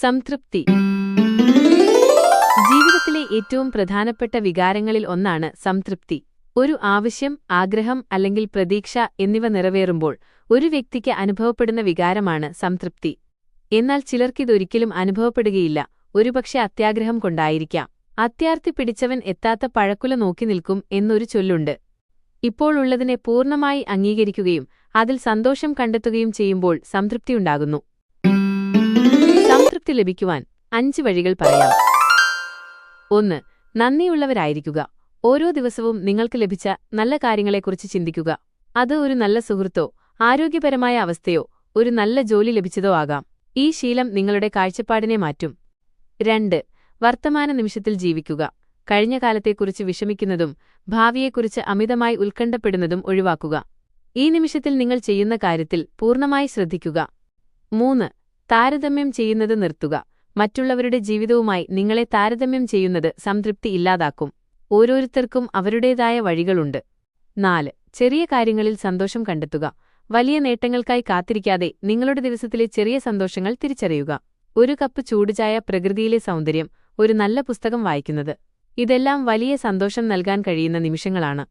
സംതൃപ്തി. ജീവിതത്തിലെ ഏറ്റവും പ്രധാനപ്പെട്ട വികാരങ്ങളിൽ ഒന്നാണ് സംതൃപ്തി. ഒരു ആവശ്യം ആഗ്രഹം അല്ലെങ്കിൽ പ്രതീക്ഷ എന്നിവ നിറവേറുമ്പോൾ ഒരു വ്യക്തിക്ക് അനുഭവപ്പെടുന്ന വികാരമാണ് സംതൃപ്തി. എന്നാൽ ചിലർക്കിതൊരിക്കലും അനുഭവപ്പെടുകയില്ല ഒരുപക്ഷെ അത്യാഗ്രഹം കൊണ്ടായിരിക്കാം. അത്യാർത്തി പിടിച്ചവൻ എത്താത്ത പഴക്കുല നോക്കി നിൽക്കും എന്നൊരു ചൊല്ലുണ്ട്. ഇപ്പോഴുള്ളതിനെ പൂർണമായി അംഗീകരിക്കുകയും അതിൽ സന്തോഷം കണ്ടെത്തുകയും ചെയ്യുമ്പോൾ സംതൃപ്തിയുണ്ടാകുന്നു സംതൃപ്തി ലഭിക്കുവാൻ അഞ്ച് വഴികൾ പറയാം. ഒന്ന് നന്ദിയുള്ളവരായിരിക്കുക. ഓരോ ദിവസവും നിങ്ങൾക്ക് ലഭിച്ച നല്ല കാര്യങ്ങളെക്കുറിച്ച് ചിന്തിക്കുക. അത് ഒരു നല്ല സുഹൃത്തോ ആരോഗ്യപരമായ അവസ്ഥയോ ഒരു നല്ല ജോലി ലഭിച്ചതോ ആകാം. ഈ ശീലം നിങ്ങളുടെ കാഴ്ചപ്പാടിനെ മാറ്റും. രണ്ട് വർത്തമാന നിമിഷത്തിൽ ജീവിക്കുക. കഴിഞ്ഞ കാലത്തെക്കുറിച്ച് വിഷമിക്കുന്നതും ഭാവിയെക്കുറിച്ച് അമിതമായി ഉത്കണ്ഠപ്പെടുന്നതും ഒഴിവാക്കുക. ഈ നിമിഷത്തിൽ നിങ്ങൾ ചെയ്യുന്ന കാര്യത്തിൽ പൂർണമായി ശ്രദ്ധിക്കുക. മൂന്ന് താരതമ്യം ചെയ്യുന്നത് നിർത്തുക. മറ്റുള്ളവരുടെ ജീവിതവുമായി നിങ്ങളെ താരതമ്യം ചെയ്യുന്നത് സംതൃപ്തി ഇല്ലാതാക്കും. ഓരോരുത്തർക്കും അവരുടേതായ വഴികളുണ്ട്. നാല് ചെറിയ കാര്യങ്ങളിൽ സന്തോഷം കണ്ടെത്തുക. വലിയ നേട്ടങ്ങൾക്കായി കാത്തിരിക്കാതെ നിങ്ങളുടെ ദിവസത്തിലെ ചെറിയ സന്തോഷങ്ങൾ തിരിച്ചറിയുക. ഒരു കപ്പ് ചൂടുചായ പ്രകൃതിയിലെ സൗന്ദര്യം ഒരു നല്ല പുസ്തകം വായിക്കുന്നത്. ഇതെല്ലാം വലിയ സന്തോഷം നൽകാൻ കഴിയുന്ന നിമിഷങ്ങളാണ്.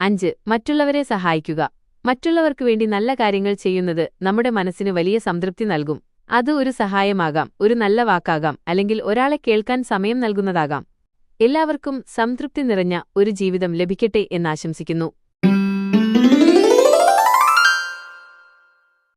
അഞ്ച് മറ്റുള്ളവരെ സഹായിക്കുക. മറ്റുള്ളവർക്കു വേണ്ടി നല്ല കാര്യങ്ങൾ ചെയ്യുന്നത് നമ്മുടെ മനസ്സിന് വലിയ സംതൃപ്തി നൽകും. അത് ഒരു സഹായമാകാം ഒരു നല്ല വാക്കാകാം അല്ലെങ്കിൽ ഒരാളെ കേൾക്കാൻ സമയം നൽകുന്നതാകാം. എല്ലാവർക്കും സംതൃപ്തി നിറഞ്ഞ ഒരു ജീവിതം ലഭിക്കട്ടെ എന്നാശംസിക്കുന്നു